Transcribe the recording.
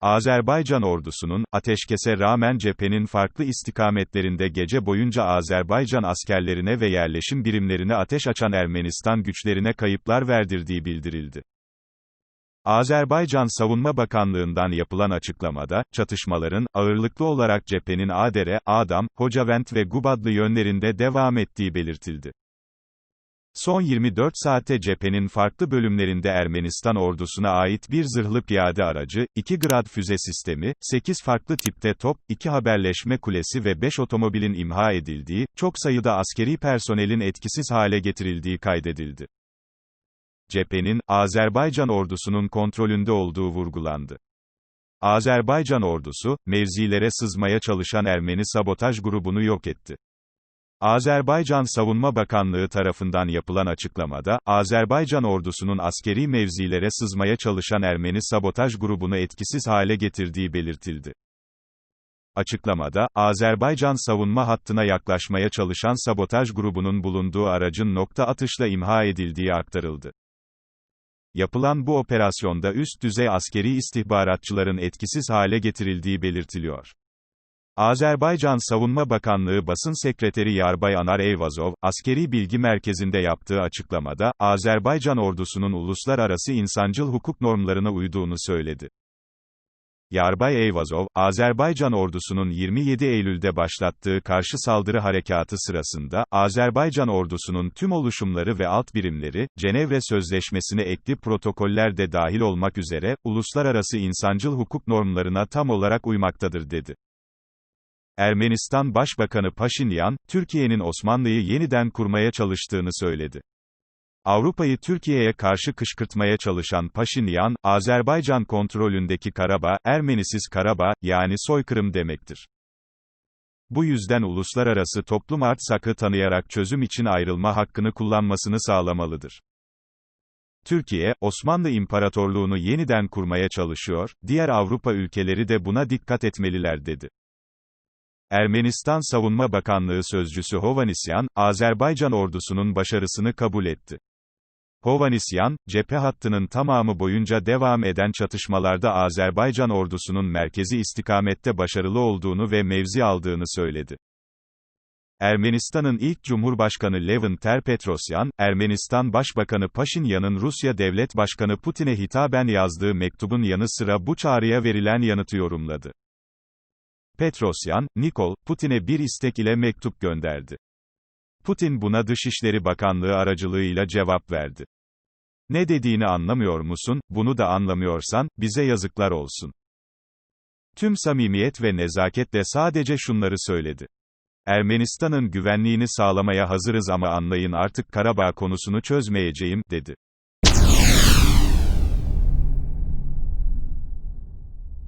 Azerbaycan ordusunun, ateşkese rağmen cephenin farklı istikametlerinde gece boyunca Azerbaycan askerlerine ve yerleşim birimlerine ateş açan Ermenistan güçlerine kayıplar verdirdiği bildirildi. Azerbaycan Savunma Bakanlığı'ndan yapılan açıklamada, çatışmaların, ağırlıklı olarak cephenin Adere, Adam, Hocavent ve Gubadlı yönlerinde devam ettiği belirtildi. Son 24 saatte cephenin farklı bölümlerinde Ermenistan ordusuna ait bir zırhlı piyade aracı, 2 Grad füze sistemi, 8 farklı tipte top, 2 haberleşme kulesi ve 5 otomobilin imha edildiği, çok sayıda askeri personelin etkisiz hale getirildiği kaydedildi. Cephenin, Azerbaycan ordusunun kontrolünde olduğu vurgulandı. Azerbaycan ordusu, mevzilere sızmaya çalışan Ermeni sabotaj grubunu yok etti. Azerbaycan Savunma Bakanlığı tarafından yapılan açıklamada, Azerbaycan ordusunun askeri mevzilere sızmaya çalışan Ermeni sabotaj grubunu etkisiz hale getirdiği belirtildi. Açıklamada, Azerbaycan savunma hattına yaklaşmaya çalışan sabotaj grubunun bulunduğu aracın nokta atışla imha edildiği aktarıldı. Yapılan bu operasyonda üst düzey askeri istihbaratçıların etkisiz hale getirildiği belirtiliyor. Azerbaycan Savunma Bakanlığı Basın Sekreteri Yarbay Anar Eyvazov, Askeri Bilgi Merkezi'nde yaptığı açıklamada, Azerbaycan ordusunun uluslararası insancıl hukuk normlarına uyduğunu söyledi. Yarbay Eyvazov, Azerbaycan ordusunun 27 Eylül'de başlattığı karşı saldırı harekatı sırasında, Azerbaycan ordusunun tüm oluşumları ve alt birimleri, Cenevre Sözleşmesi'ne ekli protokoller de dahil olmak üzere, uluslararası insancıl hukuk normlarına tam olarak uymaktadır dedi. Ermenistan Başbakanı Paşinyan, Türkiye'nin Osmanlı'yı yeniden kurmaya çalıştığını söyledi. Avrupa'yı Türkiye'ye karşı kışkırtmaya çalışan Paşinyan, Azerbaycan kontrolündeki Karabağ, Ermenisiz Karabağ, yani soykırım demektir. Bu yüzden uluslararası toplum Artsak'ı tanıyarak çözüm için ayrılma hakkını kullanmasını sağlamalıdır. Türkiye, Osmanlı İmparatorluğunu yeniden kurmaya çalışıyor, diğer Avrupa ülkeleri de buna dikkat etmeliler dedi. Ermenistan Savunma Bakanlığı Sözcüsü Hovanisyan, Azerbaycan ordusunun başarısını kabul etti. Hovanisyan, cephe hattının tamamı boyunca devam eden çatışmalarda Azerbaycan ordusunun merkezi istikamette başarılı olduğunu ve mevzi aldığını söyledi. Ermenistan'ın ilk Cumhurbaşkanı Levin Terpetrosyan, Ermenistan Başbakanı Paşinyan'ın Rusya Devlet Başkanı Putin'e hitaben yazdığı mektubun yanı sıra bu çağrıya verilen yanıtı yorumladı. Petrosyan, Nikol, Putin'e bir istek ile mektup gönderdi. Putin buna Dışişleri Bakanlığı aracılığıyla cevap verdi. Ne dediğini anlamıyor musun, bunu da anlamıyorsan, bize yazıklar olsun. Tüm samimiyet ve nezaketle sadece şunları söyledi. Ermenistan'ın güvenliğini sağlamaya hazırız ama anlayın artık Karabağ konusunu çözmeyeceğim, dedi.